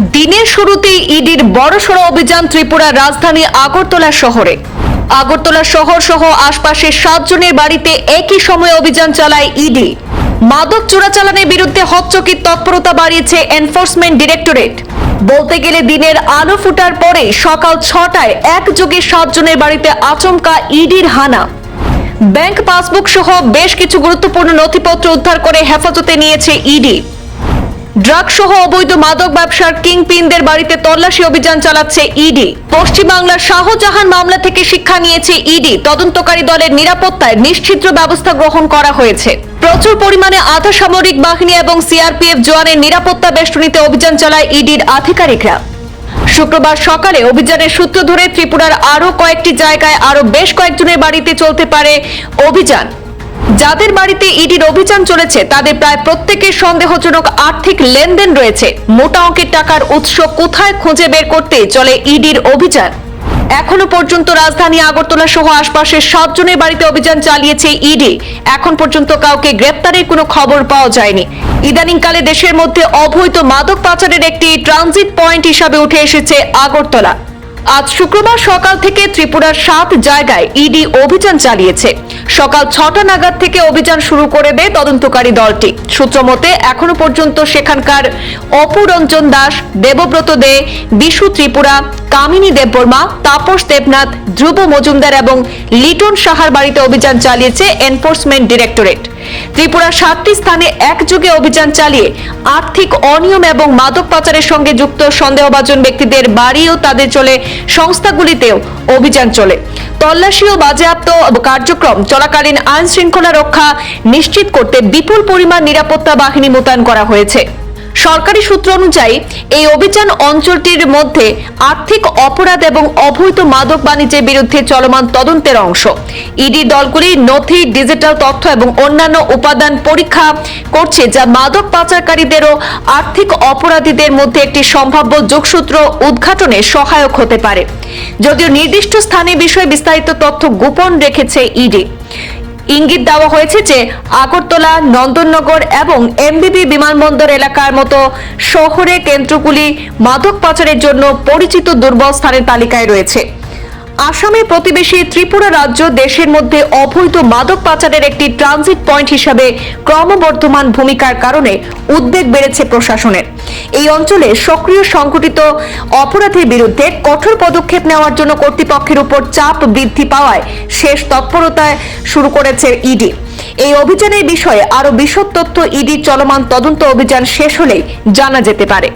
দিনের শুরুতেই ইডির বড়সড় অভিযান ত্রিপুরার রাজধানী আগরতলা শহরে। আগরতলা শহর সহ আশপাশের সাতজনের বাড়িতে একই সময়ে অভিযান চালায় ইডি। মাদক চোরাচালানের বিরুদ্ধে হচ্চকির তৎপরতা বাড়িয়েছে এনফোর্সমেন্ট ডিরেক্টরেট। বলতে গেলে দিনের আলো ফুটার পরে সকাল ছটায় একযোগে সাতজনের বাড়িতে আচমকা ইডির হানা। ব্যাংক পাসবুক সহ বেশ কিছু গুরুত্বপূর্ণ নথিপত্র উদ্ধার করে হেফাজতে নিয়েছে ইডি। ড্রাগ সহ অবৈধ মাদক ব্যবসার কিংপিনদের বাড়িতে তল্লাশি অভিযান চালাচ্ছে ইডি। পশ্চিমবাংলার শাহজাহান মামলা থেকে শিক্ষা নিয়েছে ইডি। তদন্তকারী দলের নিরাপত্তায় নিশ্চিদ্র ব্যবস্থা গ্রহণ করা হয়েছে। প্রচুর পরিমাণে আধা সামরিক বাহিনী এবং সিআরপিএফ জওয়ানের নিরাপত্তা বেষ্টনীতে অভিযান চালায় ইডির আধিকারিকরা। শুক্রবার সকালে অভিযানের সূত্র ধরে ত্রিপুরার আরও কয়েকটি জায়গায় আরও বেশ কয়েকজনের বাড়িতে চলতে পারে অভিযান। যাদের বাড়িতে ইডির অভিযান চলেছে, তাদের প্রায় প্রত্যেকের সন্দেহজনক আর্থিক লেনদেন রয়েছে। মোটা অঙ্কের টাকার উৎস কোথায় খুঁজে বের করতে চলে ইডির অভিযান? এখনও পর্যন্ত রাজধানী আগরতলা সহ আশপাশের সাতজনের বাড়িতে অভিযান চালিয়েছে ইডি। এখন পর্যন্ত কাউকে গ্রেপ্তারের কোনো খবর পাওয়া যায়নি। ইদানিংকালে দেশের মধ্যে অবৈধ মাদক পাচারের একটি ট্রানজিট পয়েন্ট হিসাবে উঠে এসেছে আগরতলা। আজ শুক্রবার সকাল থেকে ত্রিপুরার সাত জায়গায় ইডি অভিযান চালিয়েছে। সকাল ছটা নাগাদ থেকে অভিযান শুরু করে দেয় তদন্তকারী দলটি। সূত্র মতে, এখনও পর্যন্ত সেখানকার অপুরঞ্জন দাস, দেবব্রত দে, বিশু ত্রিপুরা, কামিনী দেববর্মা, তাপস দেবনাথ, ধ্রুব মজুমদার এবং লিটন সাহার বাড়িতে অভিযান চালিয়েছে এনফোর্সমেন্ট ডিরেক্টরেট। ত্রিপুরার সাতটি স্থানে একযোগে অভিযান চালিয়ে আর্থিক অনিয়ম এবং মাদক পাচারের সঙ্গে যুক্ত সন্দেহভাজন ব্যক্তিদের বাড়ি ও তাদের চলে সংস্থাগুলিতেও অভিযান চলে। তল্লাশি ও বাজেয়াপ্ত কার্যক্রম চলাকালীন আইন শৃঙ্খলা রক্ষা নিশ্চিত করতে বিপুল পরিমাণ নিরাপত্তা বাহিনী মোতায়েন করা হয়েছে। সরকারি সূত্র অনুযায়ী, এই অভিযান অঞ্চলটির মধ্যে আর্থিক অপরাধ এবং অবৈধ মাদক বাণিজ্যের বিরুদ্ধে চলমান তদন্তের অংশ। ইডি দলগুলি নথি, ডিজিটাল তথ্য এবং অন্যান্য উপাদান পরীক্ষা করছে যা মাদক পাচারকারীদেরও আর্থিক অপরাধীদের মধ্যে একটি সম্ভাব্য যোগসূত্র উদ্ঘাটনে সহায়ক হতে পারে। যদিও নির্দিষ্ট স্থানে বিষয়ে বিস্তারিত তথ্য গোপন রেখেছে ইডি। ইঙ্গিত দেওয়া হয়েছে যে আগরতলা, নন্দননগর এবং এমবিবি বিমানবন্দর এলাকার মতো শহরে কেন্দ্রগুলি মাদক পাচারের জন্য পরিচিত দুর্বল স্থানের তালিকায় রয়েছে। আসামের প্রতিবেশী ত্রিপুরা রাজ্য দেশের মধ্যে অবৈধ মাদক পাচারের একটি ট্রানজিট পয়েন্ট হিসাবে ক্রমবর্ধমান ভূমিকার কারণে উদ্বেগ বেড়েছে প্রশাসনের। এই অঞ্চলে সক্রিয় সংগঠিত অপরাধের বিরুদ্ধে কঠোর পদক্ষেপ নেওয়ার জন্য কর্তৃপক্ষের উপর চাপ বৃদ্ধি পাওয়ায় শেষ তৎপরতায় শুরু করেছে ইডি। এই অভিযানের বিষয়ে আরও বিশদ তথ্য ইডি চলমান তদন্ত অভিযান শেষ হলেই জানা যেতে পারে।